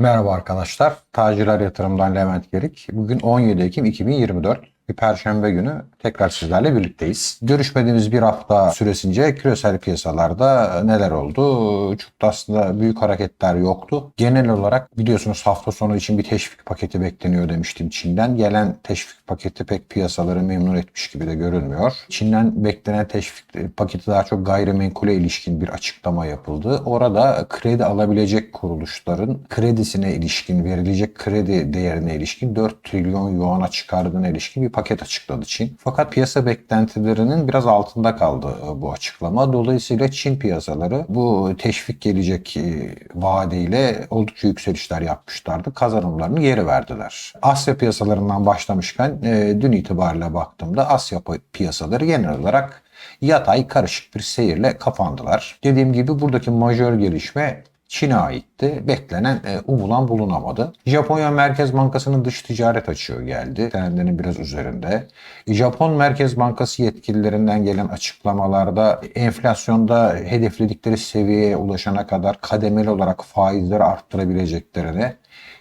Merhaba arkadaşlar. Tacirler Yatırım'dan Levent Gerik. Bugün 17 Ekim 2024 bir perşembe günü tekrar sizlerle birlikteyiz. Görüşmediğimiz bir hafta süresince küresel piyasalarda neler oldu? Çok da aslında büyük hareketler yoktu. Genel olarak biliyorsunuz hafta sonu için bir teşvik paketi bekleniyor demiştim Çin'den. Gelen teşvik paketi pek piyasaları memnun etmiş gibi de görünmüyor. Çin'den beklenen teşvik paketi daha çok gayrimenkule ilişkin bir açıklama yapıldı. Orada kredi alabilecek kuruluşların kredisine ilişkin verilecek kredi değerine ilişkin 4 trilyon yuana çıkardığına ilişkin bir paket açıkladı Çin. Fakat piyasa beklentilerinin biraz altında kaldı e, bu açıklama. Dolayısıyla Çin piyasaları bu teşvik gelecek e, vaadiyle oldukça yükselişler yapmışlardı. Kazanımlarını geri verdiler. Asya piyasalarından başlamışken e, dün itibariyle baktığımda Asya piyasaları genel olarak yatay karışık bir seyirle kapandılar. Dediğim gibi buradaki majör gelişme Çin'e aitti. Beklenen, e, umulan bulunamadı. Japonya Merkez Bankası'nın dış ticaret açığı geldi. Trendinin biraz üzerinde. Japon Merkez Bankası yetkililerinden gelen açıklamalarda enflasyonda hedefledikleri seviyeye ulaşana kadar kademeli olarak faizleri arttırabileceklerine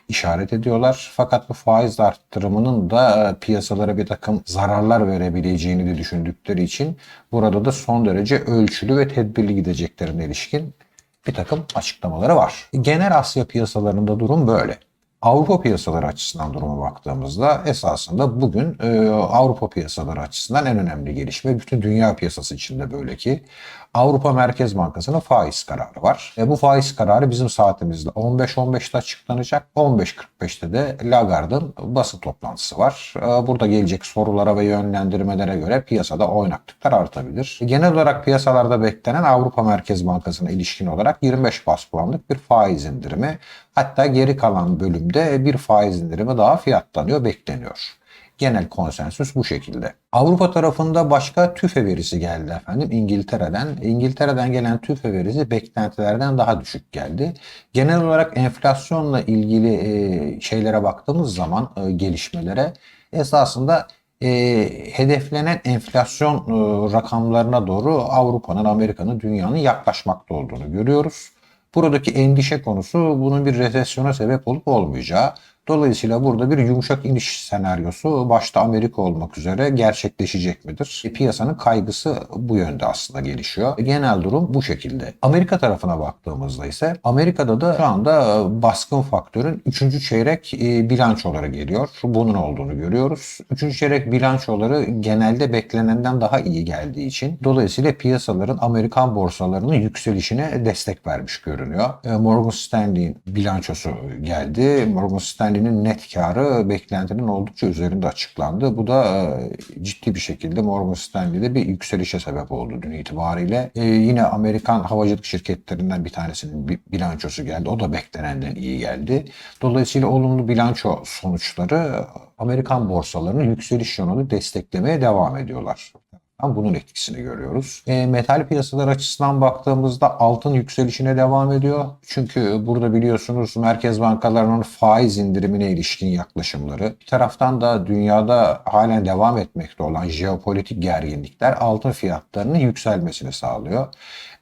işaret ediyorlar. Fakat bu faiz arttırımının da e, piyasalara bir takım zararlar verebileceğini de düşündükleri için burada da son derece ölçülü ve tedbirli gideceklerine ilişkin bir takım açıklamaları var. Genel Asya piyasalarında durum böyle. Avrupa piyasaları açısından duruma baktığımızda esasında bugün e, Avrupa piyasaları açısından en önemli gelişme bütün dünya piyasası içinde böyle ki Avrupa Merkez Bankası'nın faiz kararı var. E, bu faiz kararı bizim saatimizde 15-15'te açıklanacak. 15.45'te de Lagarde'ın basın toplantısı var. E, burada gelecek sorulara ve yönlendirmelere göre piyasada oynaklıklar artabilir. Genel olarak piyasalarda beklenen Avrupa Merkez Bankası'na ilişkin olarak 25 bas puanlık bir faiz indirimi hatta geri kalan bölümde bir faiz indirimi daha fiyatlanıyor, bekleniyor. Genel konsensüs bu şekilde. Avrupa tarafında başka TÜFE verisi geldi efendim İngiltere'den. İngiltere'den gelen TÜFE verisi beklentilerden daha düşük geldi. Genel olarak enflasyonla ilgili e, şeylere baktığımız zaman e, gelişmelere esasında e, hedeflenen enflasyon rakamlarına doğru Avrupa'nın, Amerika'nın, dünyanın yaklaşmakta olduğunu görüyoruz. Buradaki endişe konusu bunun bir resesyona sebep olup olmayacağı. Dolayısıyla burada bir yumuşak iniş senaryosu başta Amerika olmak üzere gerçekleşecek midir? E, piyasanın kaygısı bu yönde aslında gelişiyor. E, genel durum bu şekilde. Amerika tarafına baktığımızda ise Amerika'da da şu anda baskın faktörün 3. çeyrek e, bilançoları geliyor. Bunun olduğunu görüyoruz. 3. çeyrek bilançoları genelde beklenenden daha iyi geldiği için dolayısıyla piyasaların Amerikan borsalarının yükselişine destek vermiş görünüyor. E, Morgan Stanley'in bilançosu geldi. Morgan Stanley Stanley'nin net karı beklentinin oldukça üzerinde açıklandı. Bu da e, ciddi bir şekilde Morgan Stanley'de bir yükselişe sebep oldu dün itibariyle. E, yine Amerikan havacılık şirketlerinden bir tanesinin bilançosu geldi. O da beklenenden iyi geldi. Dolayısıyla olumlu bilanço sonuçları Amerikan borsalarının yükseliş yönünü desteklemeye devam ediyorlar bunun etkisini görüyoruz. E, metal piyasalar açısından baktığımızda altın yükselişine devam ediyor. Çünkü burada biliyorsunuz merkez bankalarının faiz indirimine ilişkin yaklaşımları. Bir taraftan da dünyada halen devam etmekte olan jeopolitik gerginlikler altın fiyatlarının yükselmesini sağlıyor.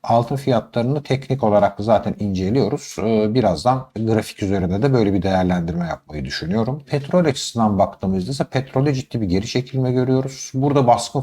Altın fiyatlarını teknik olarak zaten inceliyoruz. Ee, birazdan grafik üzerinde de böyle bir değerlendirme yapmayı düşünüyorum. Petrol açısından baktığımızda ise petrolde ciddi bir geri çekilme görüyoruz. Burada baskın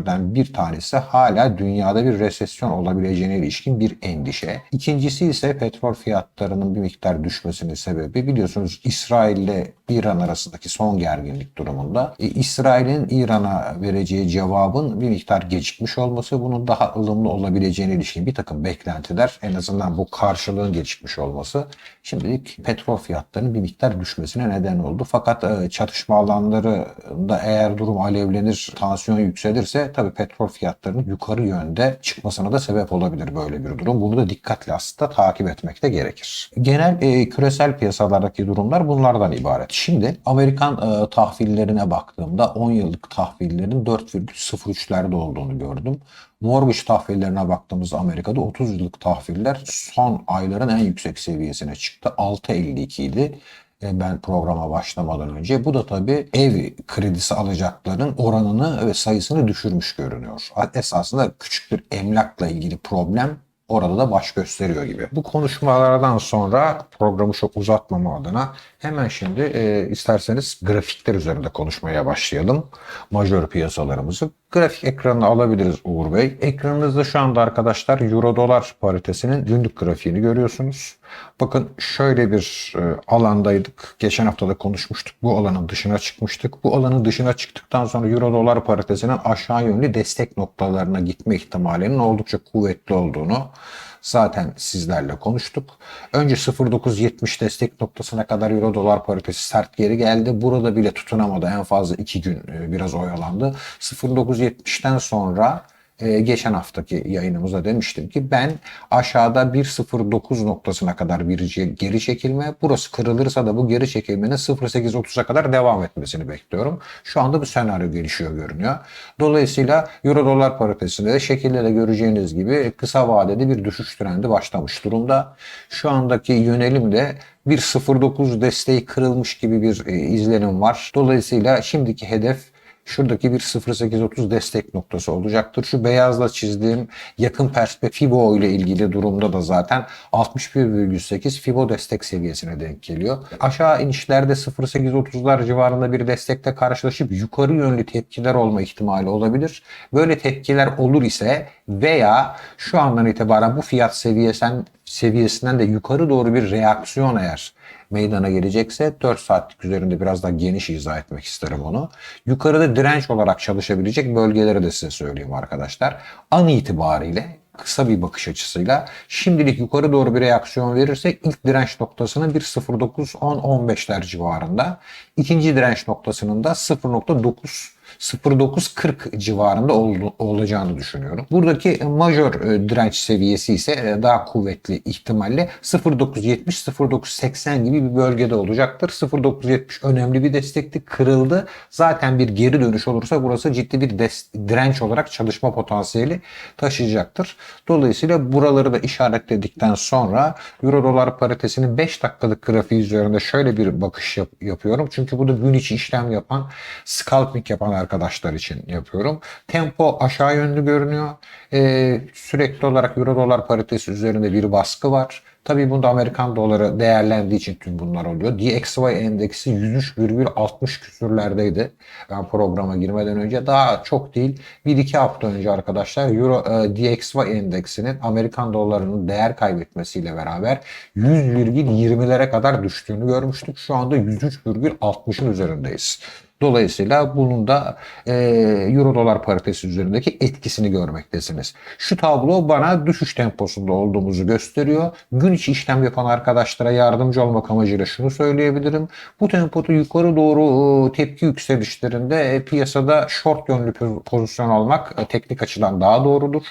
faktörlerden bir tanesi hala dünyada bir resesyon olabileceğine ilişkin bir endişe. İkincisi ise petrol fiyatlarının bir miktar düşmesinin sebebi biliyorsunuz İsrail ile İran arasındaki son gerginlik durumunda e, İsrail'in İran'a vereceği cevabın bir miktar gecikmiş olması bunun daha ılımlı olabileceğine ilişkin bir takım beklentiler en azından bu karşılığın gelişmiş olması şimdilik petrol fiyatlarının bir miktar düşmesine neden oldu. Fakat e, çatışma alanlarında eğer durum alevlenir, tansiyon yükselirse tabii petrol fiyatlarının yukarı yönde çıkmasına da sebep olabilir böyle bir durum. Bunu da dikkatle aslında takip etmek de gerekir. Genel e, küresel piyasalardaki durumlar bunlardan ibaret. Şimdi Amerikan e, tahvillerine baktığımda 10 yıllık tahvillerin 4,03'lerde olduğunu gördüm. Mortgage tahvillerine baktığımızda Amerika'da 30 yıllık tahviller son ayların en yüksek seviyesine çıktı. 6.52 idi e, ben programa başlamadan önce. Bu da tabii ev kredisi alacakların oranını ve sayısını düşürmüş görünüyor. Esasında küçük bir emlakla ilgili problem orada da baş gösteriyor gibi. Bu konuşmalardan sonra programı çok uzatmama adına hemen şimdi e, isterseniz grafikler üzerinde konuşmaya başlayalım. Majör piyasalarımızı. Grafik ekranına alabiliriz Uğur Bey. Ekranınızda şu anda arkadaşlar Euro dolar paritesinin günlük grafiğini görüyorsunuz. Bakın şöyle bir e, alandaydık. Geçen hafta da konuşmuştuk. Bu alanın dışına çıkmıştık. Bu alanın dışına çıktıktan sonra Euro dolar paritesinin aşağı yönlü destek noktalarına gitme ihtimalinin oldukça kuvvetli olduğunu zaten sizlerle konuştuk. Önce 0.970 destek noktasına kadar Euro dolar paritesi sert geri geldi. Burada bile tutunamadı. En fazla 2 gün e, biraz oyalandı. 0.970'ten sonra e, geçen haftaki yayınımızda demiştim ki ben aşağıda 1.09 noktasına kadar bir geri çekilme. Burası kırılırsa da bu geri çekilmenin 0.830'a kadar devam etmesini bekliyorum. Şu anda bu senaryo gelişiyor görünüyor. Dolayısıyla Euro dolar paritesinde de şekilde de göreceğiniz gibi kısa vadede bir düşüş trendi başlamış durumda. Şu andaki yönelim de bir 0.9 desteği kırılmış gibi bir e, izlenim var. Dolayısıyla şimdiki hedef Şuradaki bir 0.830 destek noktası olacaktır. Şu beyazla çizdiğim yakın perspektif FIBO ile ilgili durumda da zaten 61,8 FIBO destek seviyesine denk geliyor. Aşağı inişlerde 0.830'lar civarında bir destekle karşılaşıp yukarı yönlü tepkiler olma ihtimali olabilir. Böyle tepkiler olur ise veya şu andan itibaren bu fiyat seviyesinden, seviyesinden de yukarı doğru bir reaksiyon eğer meydana gelecekse 4 saatlik üzerinde biraz daha geniş izah etmek isterim onu. Yukarıda direnç olarak çalışabilecek bölgeleri de size söyleyeyim arkadaşlar. An itibariyle kısa bir bakış açısıyla şimdilik yukarı doğru bir reaksiyon verirsek ilk direnç noktasının bir 0.9-10-15'ler civarında. İkinci direnç noktasının da 0.9 0940 civarında ol- olacağını düşünüyorum. Buradaki majör e, direnç seviyesi ise e, daha kuvvetli ihtimalle 0970-0980 gibi bir bölgede olacaktır. 0970 önemli bir destekti, kırıldı. Zaten bir geri dönüş olursa burası ciddi bir direnç olarak çalışma potansiyeli taşıyacaktır. Dolayısıyla buraları da işaretledikten sonra Euro dolar paritesinin 5 dakikalık grafiği üzerinde şöyle bir bakış yap- yapıyorum. Çünkü burada gün içi işlem yapan, scalping yapan arkadaşlar için yapıyorum. Tempo aşağı yönlü görünüyor. Ee, sürekli olarak Euro dolar paritesi üzerinde bir baskı var. Tabii bunda Amerikan doları değerlendiği için tüm bunlar oluyor. DXY endeksi 103,60 küsürlerdeydi. Ben programa girmeden önce daha çok değil. 1-2 hafta önce arkadaşlar Euro e, DXY endeksinin Amerikan dolarının değer kaybetmesiyle beraber 100,20'lere kadar düştüğünü görmüştük. Şu anda 103,60'ın üzerindeyiz. Dolayısıyla bunun da e, Euro dolar paritesi üzerindeki etkisini görmektesiniz. Şu tablo bana düşüş temposunda olduğumuzu gösteriyor. Gün içi işlem yapan arkadaşlara yardımcı olmak amacıyla şunu söyleyebilirim. Bu tempoda yukarı doğru e, tepki yükselişlerinde e, piyasada short yönlü po- pozisyon almak e, teknik açıdan daha doğrudur.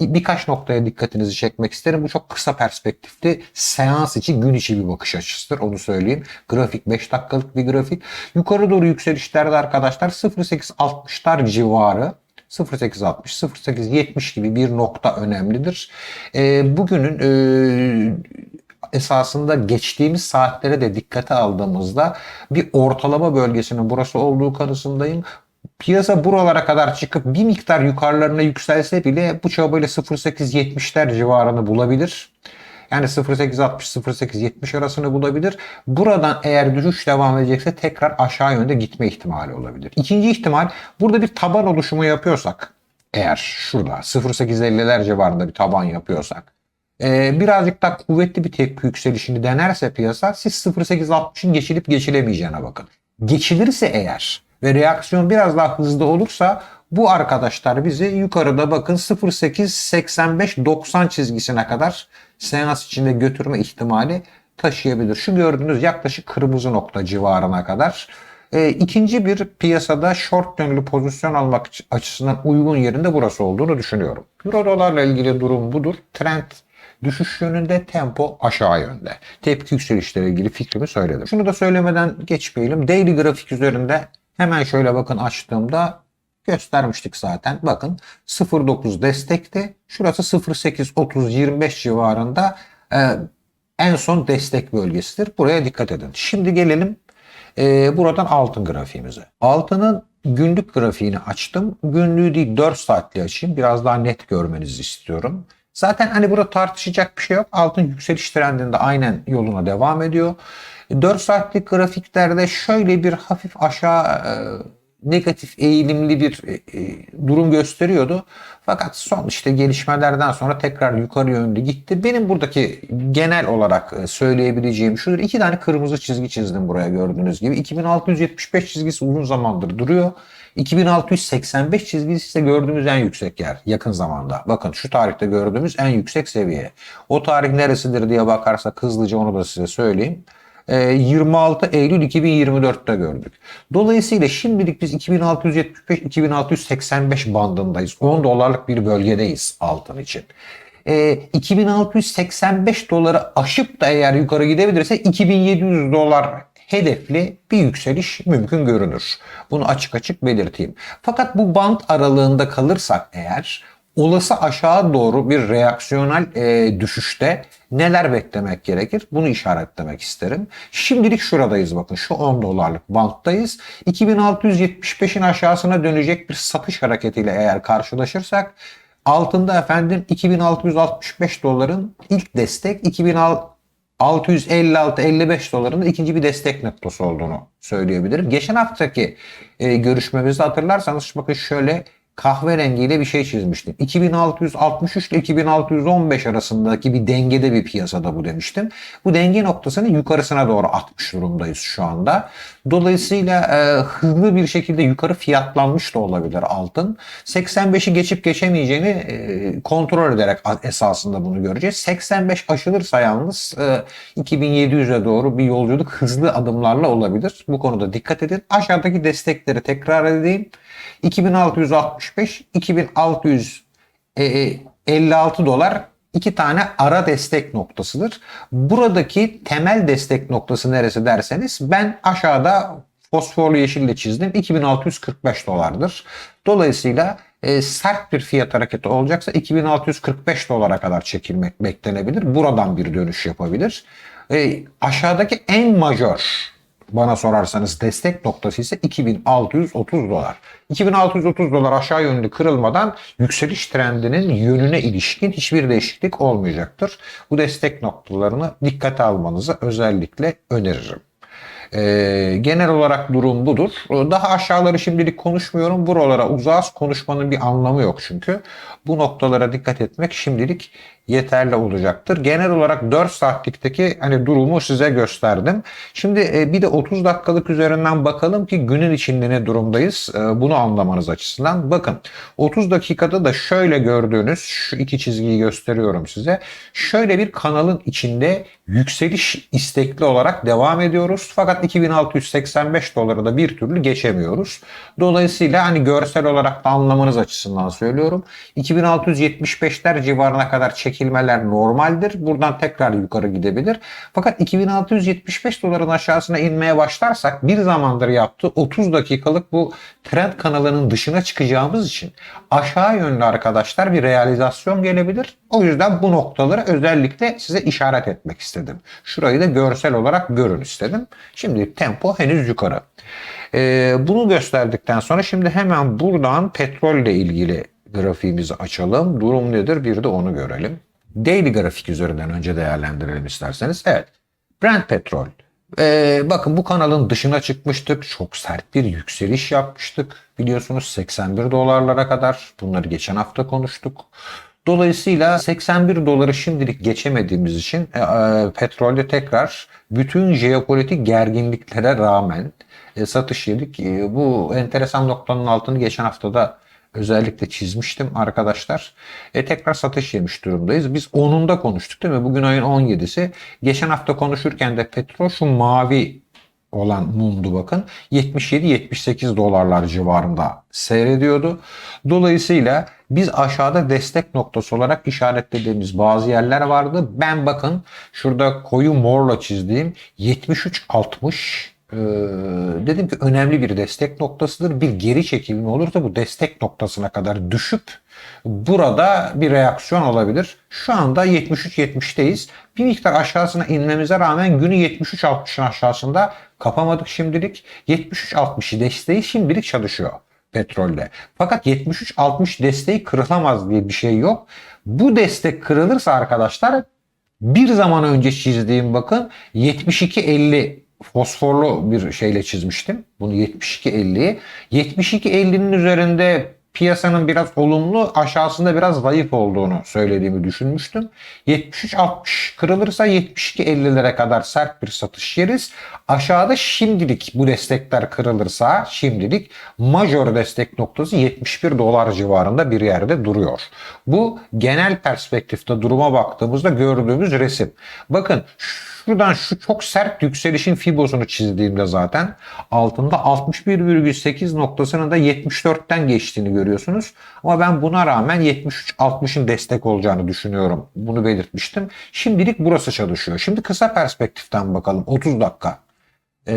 Birkaç noktaya dikkatinizi çekmek isterim. Bu çok kısa perspektifli seans içi gün içi bir bakış açısıdır. Onu söyleyeyim. Grafik 5 dakikalık bir grafik. Yukarı doğru yükselişlerde arkadaşlar 0.860'lar civarı 0.860, 0.870 gibi bir nokta önemlidir. Ee, bugünün e, esasında geçtiğimiz saatlere de dikkate aldığımızda bir ortalama bölgesinin burası olduğu kanısındayım. Piyasa buralara kadar çıkıp bir miktar yukarılarına yükselse bile bu çabayla 0.870'ler civarını bulabilir. Yani 0.860-0.870 arasını bulabilir. Buradan eğer düşüş devam edecekse tekrar aşağı yönde gitme ihtimali olabilir. İkinci ihtimal burada bir taban oluşumu yapıyorsak eğer şurada 0.850'ler civarında bir taban yapıyorsak e, birazcık daha kuvvetli bir tepki yükselişini denerse piyasa siz 0.860'ın geçilip geçilemeyeceğine bakın. Geçilirse eğer ve reaksiyon biraz daha hızlı olursa bu arkadaşlar bizi yukarıda bakın 0.885-90 çizgisine kadar seans içinde götürme ihtimali taşıyabilir. Şu gördüğünüz yaklaşık kırmızı nokta civarına kadar. E, ikinci bir piyasada short yönlü pozisyon almak açısından uygun yerinde burası olduğunu düşünüyorum. Euro dolarla ilgili durum budur. Trend düşüş yönünde, tempo aşağı yönde. Tepki yükselişleriyle ilgili fikrimi söyledim. Şunu da söylemeden geçmeyelim. Daily grafik üzerinde hemen şöyle bakın açtığımda göstermiştik zaten. Bakın 0.9 destekti. Şurası 0.8-30-25 civarında e, en son destek bölgesidir. Buraya dikkat edin. Şimdi gelelim e, buradan altın grafiğimize. Altının günlük grafiğini açtım. Günlüğü değil 4 saatli açayım. Biraz daha net görmenizi istiyorum. Zaten hani burada tartışacak bir şey yok. Altın yükseliş trendinde aynen yoluna devam ediyor. 4 saatlik grafiklerde şöyle bir hafif aşağı e, negatif eğilimli bir e, e, durum gösteriyordu. Fakat son işte gelişmelerden sonra tekrar yukarı yönlü gitti. Benim buradaki genel olarak e, söyleyebileceğim şudur. İki tane kırmızı çizgi çizdim buraya gördüğünüz gibi. 2675 çizgisi uzun zamandır duruyor. 2685 çizgisi ise gördüğümüz en yüksek yer yakın zamanda. Bakın şu tarihte gördüğümüz en yüksek seviye. O tarih neresidir diye bakarsak hızlıca onu da size söyleyeyim. Ee, 26 Eylül 2024'te gördük. Dolayısıyla şimdilik biz 2675-2685 bandındayız. 10 dolarlık bir bölgedeyiz altın için. Ee, 2685 doları aşıp da eğer yukarı gidebilirse 2700 dolar hedefli bir yükseliş mümkün görünür. Bunu açık açık belirteyim. Fakat bu band aralığında kalırsak eğer olası aşağı doğru bir reaksiyonel e, düşüşte neler beklemek gerekir? Bunu işaretlemek isterim. Şimdilik şuradayız bakın şu 10 dolarlık banttayız. 2675'in aşağısına dönecek bir satış hareketiyle eğer karşılaşırsak altında efendim 2665 doların ilk destek 2656-55 doların ikinci bir destek noktası olduğunu söyleyebilirim. Geçen haftaki e, görüşmemizde hatırlarsanız bakın şöyle kahverengiyle bir şey çizmiştim. 2663 ile 2615 arasındaki bir dengede bir piyasada bu demiştim. Bu denge noktasını yukarısına doğru atmış durumdayız şu anda. Dolayısıyla e, hızlı bir şekilde yukarı fiyatlanmış da olabilir altın. 85'i geçip geçemeyeceğini e, kontrol ederek esasında bunu göreceğiz. 85 aşılırsa yalnız e, 2700'e doğru bir yolculuk hızlı adımlarla olabilir. Bu konuda dikkat edin. Aşağıdaki destekleri tekrar edeyim. 2665, 2656 dolar iki tane ara destek noktasıdır. Buradaki temel destek noktası neresi derseniz ben aşağıda fosforlu yeşille çizdim. 2645 dolardır. Dolayısıyla e, sert bir fiyat hareketi olacaksa 2645 dolara kadar çekilmek beklenebilir. Buradan bir dönüş yapabilir. E, aşağıdaki en majör bana sorarsanız destek noktası ise 2630 dolar. 2630 dolar aşağı yönlü kırılmadan yükseliş trendinin yönüne ilişkin hiçbir değişiklik olmayacaktır. Bu destek noktalarını dikkate almanızı özellikle öneririm. Ee, genel olarak durum budur. Daha aşağıları şimdilik konuşmuyorum. Buralara uzağız. Konuşmanın bir anlamı yok çünkü. Bu noktalara dikkat etmek şimdilik yeterli olacaktır. Genel olarak 4 saatlikteki hani durumu size gösterdim. Şimdi e, bir de 30 dakikalık üzerinden bakalım ki günün içinde ne durumdayız e, bunu anlamanız açısından. Bakın 30 dakikada da şöyle gördüğünüz şu iki çizgiyi gösteriyorum size. Şöyle bir kanalın içinde yükseliş istekli olarak devam ediyoruz. Fakat 2685 doları da bir türlü geçemiyoruz. Dolayısıyla hani görsel olarak da anlamanız açısından söylüyorum. 2675'ler civarına kadar çek çekilmeler normaldir. Buradan tekrar yukarı gidebilir. Fakat 2675 doların aşağısına inmeye başlarsak bir zamandır yaptığı 30 dakikalık bu trend kanalının dışına çıkacağımız için aşağı yönlü arkadaşlar bir realizasyon gelebilir. O yüzden bu noktaları özellikle size işaret etmek istedim. Şurayı da görsel olarak görün istedim. Şimdi tempo henüz yukarı. Ee, bunu gösterdikten sonra şimdi hemen buradan petrolle ilgili grafiğimizi açalım. Durum nedir? Bir de onu görelim. Daily grafik üzerinden önce değerlendirelim isterseniz. Evet. Brent petrol. Ee, bakın bu kanalın dışına çıkmıştık. Çok sert bir yükseliş yapmıştık. Biliyorsunuz 81 dolarlara kadar. Bunları geçen hafta konuştuk. Dolayısıyla 81 doları şimdilik geçemediğimiz için e, e, petrolde tekrar bütün jeopolitik gerginliklere rağmen e, satış yedik. E, bu enteresan noktanın altını geçen haftada özellikle çizmiştim arkadaşlar. E, tekrar satış yemiş durumdayız. Biz 10'unda konuştuk değil mi? Bugün ayın 17'si. Geçen hafta konuşurken de petrol şu mavi olan mumdu bakın 77-78 dolarlar civarında seyrediyordu. Dolayısıyla biz aşağıda destek noktası olarak işaretlediğimiz bazı yerler vardı. Ben bakın şurada koyu morla çizdiğim 73-60 ee, dedim ki önemli bir destek noktasıdır. Bir geri çekilme olursa bu destek noktasına kadar düşüp burada bir reaksiyon olabilir. Şu anda 73-70'teyiz. Bir miktar aşağısına inmemize rağmen günü 73-60'ın aşağısında kapamadık şimdilik. 73-60'ı desteği şimdilik çalışıyor. petrolde. Fakat 73-60 desteği kırılamaz diye bir şey yok. Bu destek kırılırsa arkadaşlar bir zaman önce çizdiğim bakın 72-50 fosforlu bir şeyle çizmiştim. Bunu 72-50'yi. 72-50'nin üzerinde piyasanın biraz olumlu aşağısında biraz zayıf olduğunu söylediğimi düşünmüştüm. 73-60 kırılırsa 72-50'lere kadar sert bir satış yeriz. Aşağıda şimdilik bu destekler kırılırsa şimdilik major destek noktası 71 dolar civarında bir yerde duruyor. Bu genel perspektifte duruma baktığımızda gördüğümüz resim. Bakın şuradan şu çok sert yükselişin fibosunu çizdiğimde zaten altında 61,8 noktasının da 74'ten geçtiğini görüyorsunuz. Ama ben buna rağmen 73-60'ın destek olacağını düşünüyorum. Bunu belirtmiştim. Şimdilik burası çalışıyor. Şimdi kısa perspektiften bakalım. 30 dakika. Ee,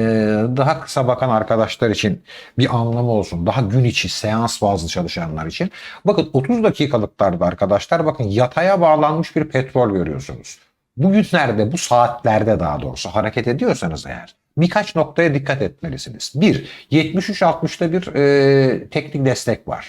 daha kısa bakan arkadaşlar için bir anlamı olsun. Daha gün içi seans bazlı çalışanlar için. Bakın 30 dakikalıklarda arkadaşlar bakın yataya bağlanmış bir petrol görüyorsunuz. Bu günlerde, bu saatlerde daha doğrusu hareket ediyorsanız eğer birkaç noktaya dikkat etmelisiniz. Bir, 73-60'da bir e, teknik destek var.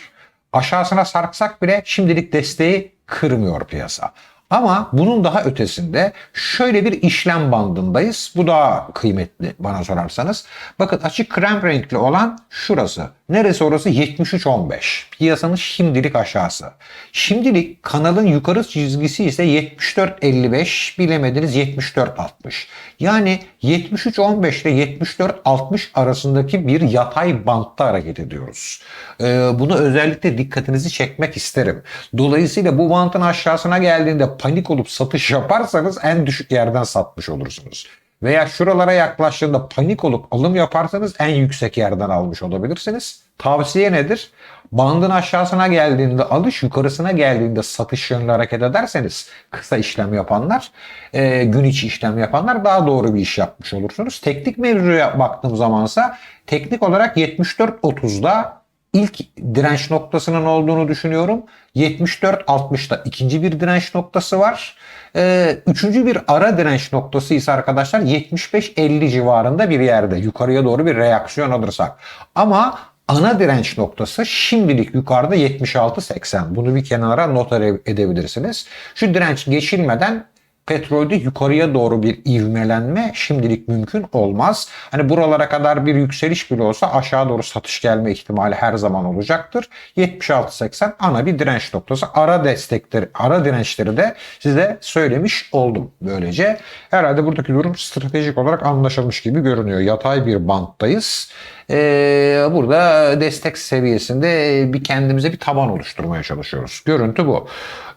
Aşağısına sarksak bile şimdilik desteği kırmıyor piyasa. Ama bunun daha ötesinde şöyle bir işlem bandındayız. Bu daha kıymetli bana sorarsanız. Bakın açık krem renkli olan şurası. Neresi orası? 73.15. Piyasanın şimdilik aşağısı. Şimdilik kanalın yukarı çizgisi ise 74.55 bilemediniz 74.60. Yani 73.15 ile 74.60 arasındaki bir yatay bantta hareket ediyoruz. Ee, bunu özellikle dikkatinizi çekmek isterim. Dolayısıyla bu bantın aşağısına geldiğinde panik olup satış yaparsanız en düşük yerden satmış olursunuz. Veya şuralara yaklaştığında panik olup alım yaparsanız en yüksek yerden almış olabilirsiniz. Tavsiye nedir? Bandın aşağısına geldiğinde alış, yukarısına geldiğinde satış yönlü hareket ederseniz kısa işlem yapanlar, e, gün içi işlem yapanlar daha doğru bir iş yapmış olursunuz. Teknik mevzuya baktığım zamansa teknik olarak 74.30'da ilk direnç noktasının olduğunu düşünüyorum. 74-60'da ikinci bir direnç noktası var. Ee, üçüncü bir ara direnç noktası ise arkadaşlar 75-50 civarında bir yerde yukarıya doğru bir reaksiyon alırsak. Ama ana direnç noktası şimdilik yukarıda 76-80. Bunu bir kenara not edebilirsiniz. Şu direnç geçilmeden petrolde yukarıya doğru bir ivmelenme şimdilik mümkün olmaz. Hani buralara kadar bir yükseliş bile olsa aşağı doğru satış gelme ihtimali her zaman olacaktır. 76-80 ana bir direnç noktası. Ara destekleri, ara dirençleri de size söylemiş oldum böylece. Herhalde buradaki durum stratejik olarak anlaşılmış gibi görünüyor. Yatay bir banttayız. Ee, burada destek seviyesinde bir kendimize bir taban oluşturmaya çalışıyoruz. Görüntü bu.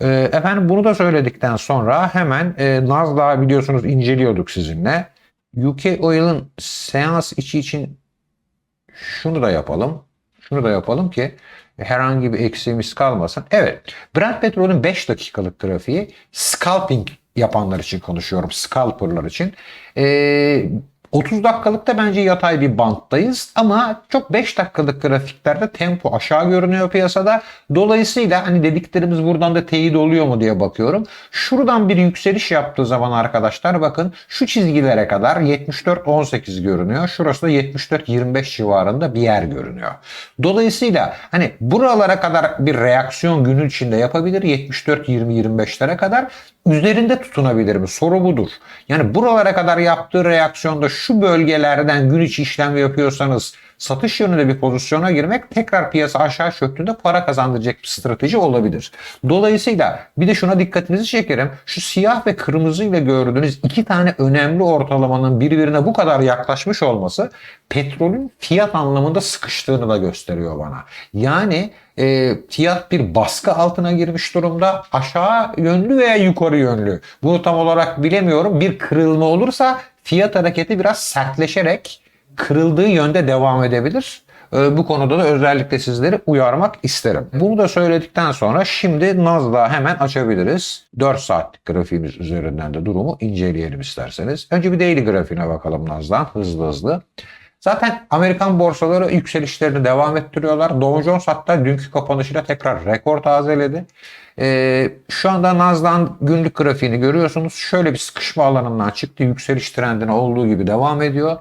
Ee, efendim bunu da söyledikten sonra hemen e, Nasdaq biliyorsunuz inceliyorduk sizinle. UK Oil'ın seans içi için şunu da yapalım. Şunu da yapalım ki herhangi bir eksiğimiz kalmasın. Evet. Brent petrolün 5 dakikalık grafiği scalping yapanlar için konuşuyorum. Scalperlar için. Ee, 30 dakikalıkta bence yatay bir banttayız ama çok 5 dakikalık grafiklerde tempo aşağı görünüyor piyasada. Dolayısıyla hani dediklerimiz buradan da teyit oluyor mu diye bakıyorum. Şuradan bir yükseliş yaptığı zaman arkadaşlar bakın şu çizgilere kadar 74-18 görünüyor. Şurası da 74-25 civarında bir yer görünüyor. Dolayısıyla hani buralara kadar bir reaksiyon günün içinde yapabilir 74-20-25'lere kadar üzerinde tutunabilir mi? Soru budur. Yani buralara kadar yaptığı reaksiyonda şu bölgelerden gün içi işlem yapıyorsanız satış yönünde bir pozisyona girmek tekrar piyasa aşağı çöktüğünde para kazandıracak bir strateji olabilir. Dolayısıyla bir de şuna dikkatinizi çekerim. Şu siyah ve kırmızı ile gördüğünüz iki tane önemli ortalamanın birbirine bu kadar yaklaşmış olması petrolün fiyat anlamında sıkıştığını da gösteriyor bana. Yani e, fiyat bir baskı altına girmiş durumda. Aşağı yönlü veya yukarı yönlü. Bunu tam olarak bilemiyorum. Bir kırılma olursa fiyat hareketi biraz sertleşerek kırıldığı yönde devam edebilir. Ee, Bu konuda da özellikle sizleri uyarmak isterim. Bunu da söyledikten sonra şimdi Nasdaq'ı hemen açabiliriz. 4 saatlik grafiğimiz üzerinden de durumu inceleyelim isterseniz. Önce bir daily grafiğine bakalım Nasdaq'ın hızlı hızlı. Zaten Amerikan borsaları yükselişlerini devam ettiriyorlar. Dow Jones hatta dünkü kapanışıyla tekrar rekor tazeledi. Ee, şu anda Nasdaq'ın günlük grafiğini görüyorsunuz. Şöyle bir sıkışma alanından çıktı. Yükseliş trendine olduğu gibi devam ediyor.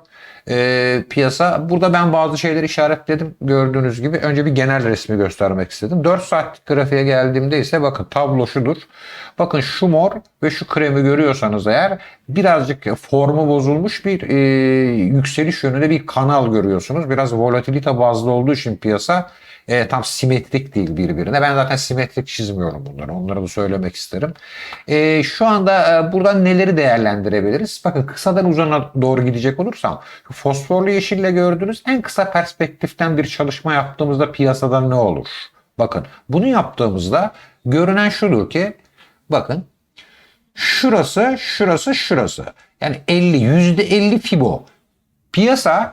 Ee, piyasa. Burada ben bazı şeyleri işaretledim. Gördüğünüz gibi önce bir genel resmi göstermek istedim. 4 saatlik grafiğe geldiğimde ise bakın tablo şudur. Bakın şu mor ve şu kremi görüyorsanız eğer birazcık formu bozulmuş bir e, yükseliş yönünde bir kanal görüyorsunuz. Biraz volatilite bazlı olduğu için piyasa e, tam simetrik değil birbirine. Ben zaten simetrik çizmiyorum bunları. Onları da söylemek isterim. E, şu anda e, buradan neleri değerlendirebiliriz? Bakın kısadan uzana doğru gidecek olursam fosforlu yeşille gördüğünüz en kısa perspektiften bir çalışma yaptığımızda piyasada ne olur? Bakın bunu yaptığımızda görünen şudur ki bakın şurası, şurası, şurası. Yani 50, %50 fibo. Piyasa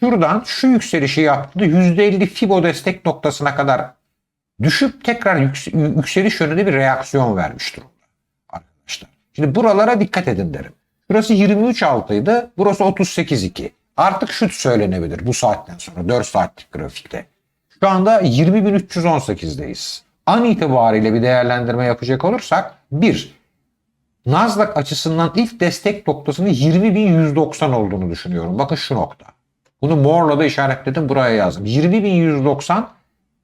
şuradan şu yükselişi yaptı. %50 fibo destek noktasına kadar düşüp tekrar yüks- yükseliş yönünde bir reaksiyon vermiş durumda arkadaşlar. Şimdi buralara dikkat edin derim. Burası 23.6'ydı. Burası 38.2. Artık şu söylenebilir bu saatten sonra 4 saatlik grafikte. Şu anda 20.318'deyiz. An itibariyle bir değerlendirme yapacak olursak 1. Nasdaq açısından ilk destek noktasının 20.190 olduğunu düşünüyorum. Bakın şu nokta. Bunu morla da işaretledim buraya yazdım. 20.190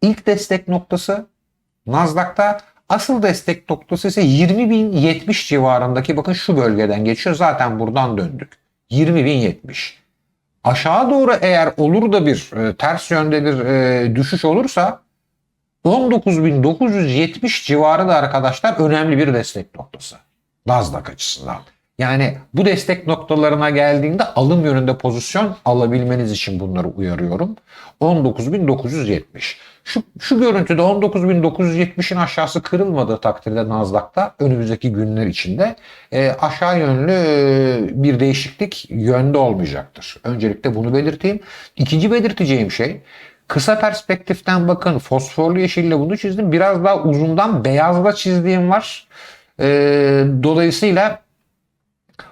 ilk destek noktası Nasdaq'ta asıl destek noktası ise 20.070 civarındaki bakın şu bölgeden geçiyor. Zaten buradan döndük. 20.070. Aşağı doğru eğer olur da bir e, ters yönde bir e, düşüş olursa 19.970 civarı da arkadaşlar önemli bir destek noktası. Nasdaq açısından. Yani bu destek noktalarına geldiğinde alım yönünde pozisyon alabilmeniz için bunları uyarıyorum. 19.970. Şu, şu görüntüde 19.970'in aşağısı kırılmadığı takdirde Nasdaq'ta önümüzdeki günler içinde e, aşağı yönlü e, bir değişiklik yönde olmayacaktır. Öncelikle bunu belirteyim. İkinci belirteceğim şey Kısa perspektiften bakın fosforlu yeşille bunu çizdim. Biraz daha uzundan beyazla çizdiğim var. E, dolayısıyla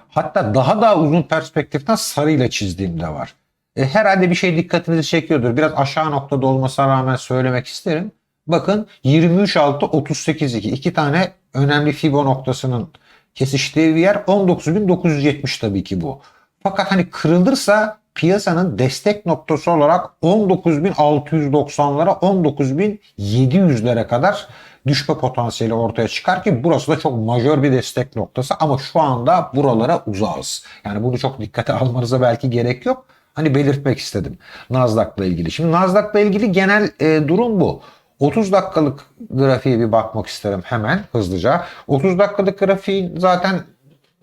hatta daha daha uzun perspektiften sarıyla çizdiğim de var. E, herhalde bir şey dikkatinizi çekiyordur. Biraz aşağı noktada olmasına rağmen söylemek isterim. Bakın 23.6 38.2 iki tane önemli fibo noktasının kesiştiği bir yer 19.970 tabii ki bu. Fakat hani kırılırsa piyasanın destek noktası olarak 19.690'lara 19.700'lere kadar düşme potansiyeli ortaya çıkar ki burası da çok majör bir destek noktası ama şu anda buralara uzağız. Yani bunu çok dikkate almanıza belki gerek yok. Hani belirtmek istedim Nasdaq'la ilgili. Şimdi Nasdaq'la ilgili genel e, durum bu. 30 dakikalık grafiğe bir bakmak isterim hemen hızlıca. 30 dakikalık grafiğin zaten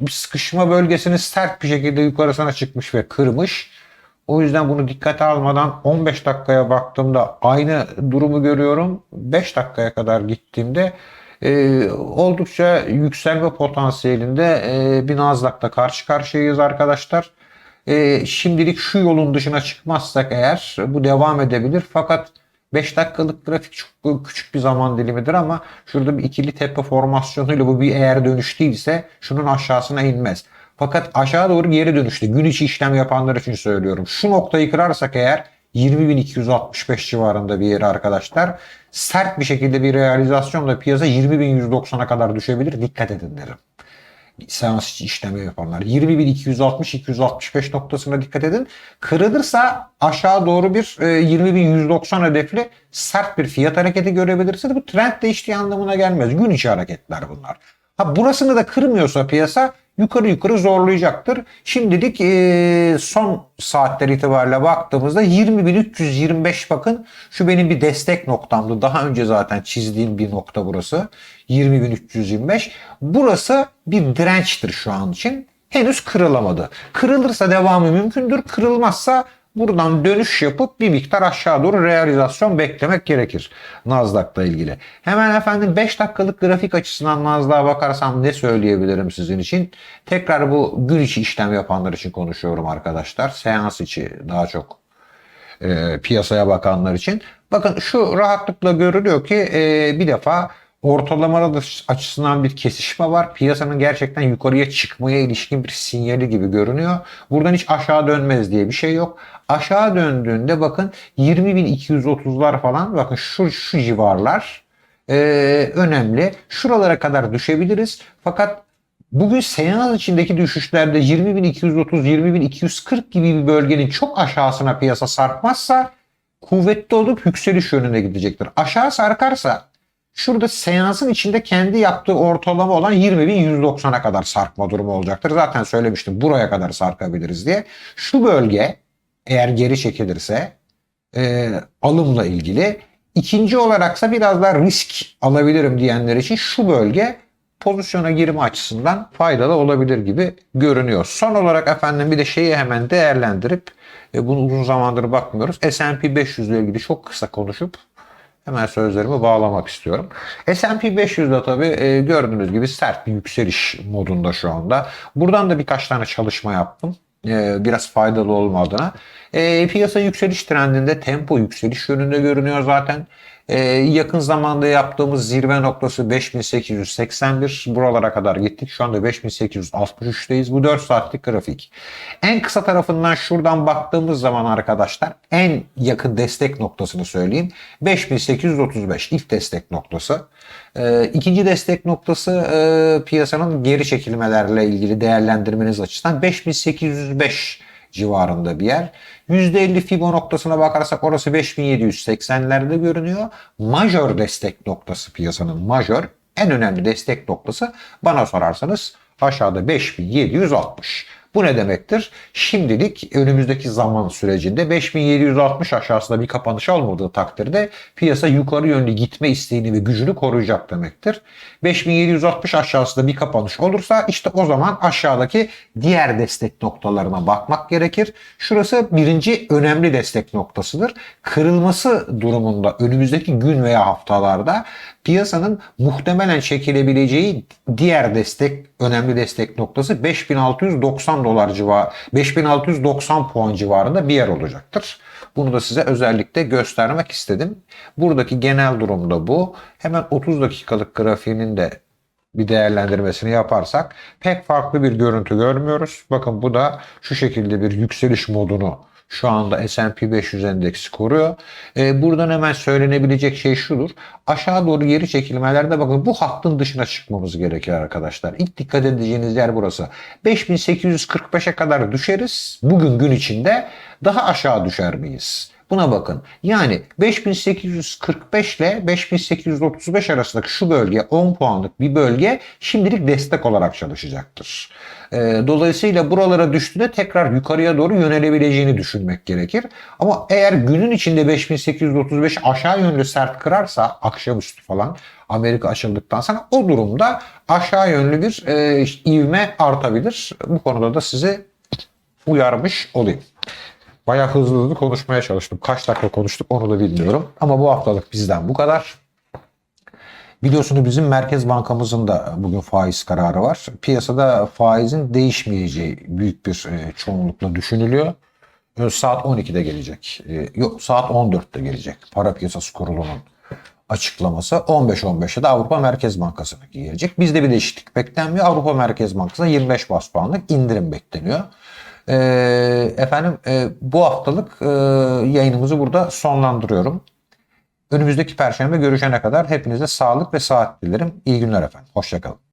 bir sıkışma bölgesini sert bir şekilde yukarısına çıkmış ve kırmış. O yüzden bunu dikkate almadan 15 dakikaya baktığımda aynı durumu görüyorum. 5 dakikaya kadar gittiğimde e, oldukça yükselme potansiyelinde e, bir Nasdaq'ta karşı karşıyayız arkadaşlar. E, şimdilik şu yolun dışına çıkmazsak eğer bu devam edebilir. Fakat 5 dakikalık grafik çok küçük bir zaman dilimidir ama şurada bir ikili tepe formasyonuyla bu bir eğer dönüş değilse şunun aşağısına inmez. Fakat aşağı doğru geri dönüşte gün içi işlem yapanlar için söylüyorum. Şu noktayı kırarsak eğer 20.265 civarında bir yeri arkadaşlar sert bir şekilde bir realizasyonla piyasa 20.190'a kadar düşebilir. Dikkat edin derim seans içi işlemi yapanlar. 20.260-265 noktasına dikkat edin. Kırılırsa aşağı doğru bir e, 20.190 hedefli sert bir fiyat hareketi görebilirsiniz. Bu trend değiştiği anlamına gelmez. Gün içi hareketler bunlar. Ha burasını da kırmıyorsa piyasa yukarı yukarı zorlayacaktır. Şimdilik e, son saatler itibariyle baktığımızda 20.325 bakın şu benim bir destek noktamdı. Daha önce zaten çizdiğim bir nokta burası. 20.325. Burası bir dirençtir şu an için. Henüz kırılamadı. Kırılırsa devamı mümkündür. Kırılmazsa buradan dönüş yapıp bir miktar aşağı doğru realizasyon beklemek gerekir Nasdaq'la ilgili. Hemen efendim 5 dakikalık grafik açısından Nasdaq'a bakarsam ne söyleyebilirim sizin için? Tekrar bu gün içi işlem yapanlar için konuşuyorum arkadaşlar. Seans içi daha çok e, piyasaya bakanlar için. Bakın şu rahatlıkla görülüyor ki e, bir defa ortalamalar açısından bir kesişme var. Piyasanın gerçekten yukarıya çıkmaya ilişkin bir sinyali gibi görünüyor. Buradan hiç aşağı dönmez diye bir şey yok. Aşağı döndüğünde bakın 20.230'lar falan bakın şu, şu civarlar e, önemli. Şuralara kadar düşebiliriz. Fakat bugün seans içindeki düşüşlerde 20.230, 20.240 gibi bir bölgenin çok aşağısına piyasa sarkmazsa kuvvetli olup yükseliş yönüne gidecektir. Aşağı sarkarsa şurada seansın içinde kendi yaptığı ortalama olan 20.190'a kadar sarkma durumu olacaktır. Zaten söylemiştim buraya kadar sarkabiliriz diye. Şu bölge eğer geri çekilirse e, alımla ilgili. İkinci olaraksa biraz daha risk alabilirim diyenler için şu bölge pozisyona girme açısından faydalı olabilir gibi görünüyor. Son olarak efendim bir de şeyi hemen değerlendirip e, bunu uzun zamandır bakmıyoruz. S&P 500 ile ilgili çok kısa konuşup hemen sözlerimi bağlamak istiyorum. S&P 500'de tabii e, gördüğünüz gibi sert bir yükseliş modunda şu anda. Buradan da birkaç tane çalışma yaptım. E, biraz faydalı olma adına. E, piyasa yükseliş trendinde tempo yükseliş yönünde görünüyor zaten. E, yakın zamanda yaptığımız zirve noktası 5881. Buralara kadar gittik. Şu anda 5863'teyiz. Bu 4 saatlik grafik. En kısa tarafından şuradan baktığımız zaman arkadaşlar en yakın destek noktasını söyleyeyim. 5835 ilk destek noktası. E, ikinci destek noktası e, piyasanın geri çekilmelerle ilgili değerlendirmeniz açısından 5805 civarında bir yer. %50 Fibo noktasına bakarsak orası 5780'lerde görünüyor. Majör destek noktası piyasanın majör en önemli destek noktası bana sorarsanız aşağıda 5760. Bu ne demektir? Şimdilik önümüzdeki zaman sürecinde 5760 aşağısında bir kapanış olmadığı takdirde piyasa yukarı yönlü gitme isteğini ve gücünü koruyacak demektir. 5760 aşağısında bir kapanış olursa işte o zaman aşağıdaki diğer destek noktalarına bakmak gerekir. Şurası birinci önemli destek noktasıdır. Kırılması durumunda önümüzdeki gün veya haftalarda piyasanın muhtemelen çekilebileceği diğer destek önemli destek noktası 5690 dolar civarı 5690 puan civarında bir yer olacaktır. Bunu da size özellikle göstermek istedim. Buradaki genel durumda bu. Hemen 30 dakikalık grafiğinin de bir değerlendirmesini yaparsak pek farklı bir görüntü görmüyoruz. Bakın bu da şu şekilde bir yükseliş modunu şu anda S&P 500 endeksi koruyor. Ee, buradan hemen söylenebilecek şey şudur. Aşağı doğru geri çekilmelerde bakın bu hattın dışına çıkmamız gerekiyor arkadaşlar. İlk dikkat edeceğiniz yer burası. 5845'e kadar düşeriz. Bugün gün içinde daha aşağı düşer miyiz? Buna bakın. Yani 5845 ile 5835 arasındaki şu bölge 10 puanlık bir bölge şimdilik destek olarak çalışacaktır. Ee, dolayısıyla buralara düştüğünde tekrar yukarıya doğru yönelebileceğini düşünmek gerekir. Ama eğer günün içinde 5835 aşağı yönlü sert kırarsa akşamüstü falan Amerika açıldıktan sonra o durumda aşağı yönlü bir e, ivme artabilir. Bu konuda da sizi uyarmış olayım. Bayağı hızlı hızlı konuşmaya çalıştım. Kaç dakika konuştuk onu da bilmiyorum. Ama bu haftalık bizden bu kadar. Biliyorsunuz bizim Merkez Bankamızın da bugün faiz kararı var. Piyasada faizin değişmeyeceği büyük bir e, çoğunlukla düşünülüyor. Saat 12'de gelecek. E, Yok saat 14'te gelecek. Para Piyasası Kurulu'nun açıklaması. 15-15'e de Avrupa Merkez Bankası'na gelecek. Bizde bir değişiklik beklenmiyor. Avrupa Merkez Bankası'na 25 bas puanlık indirim bekleniyor. Ee, efendim e, bu haftalık e, yayınımızı burada sonlandırıyorum. Önümüzdeki perşembe görüşene kadar hepinize sağlık ve saat dilerim. İyi günler efendim. Hoşçakalın.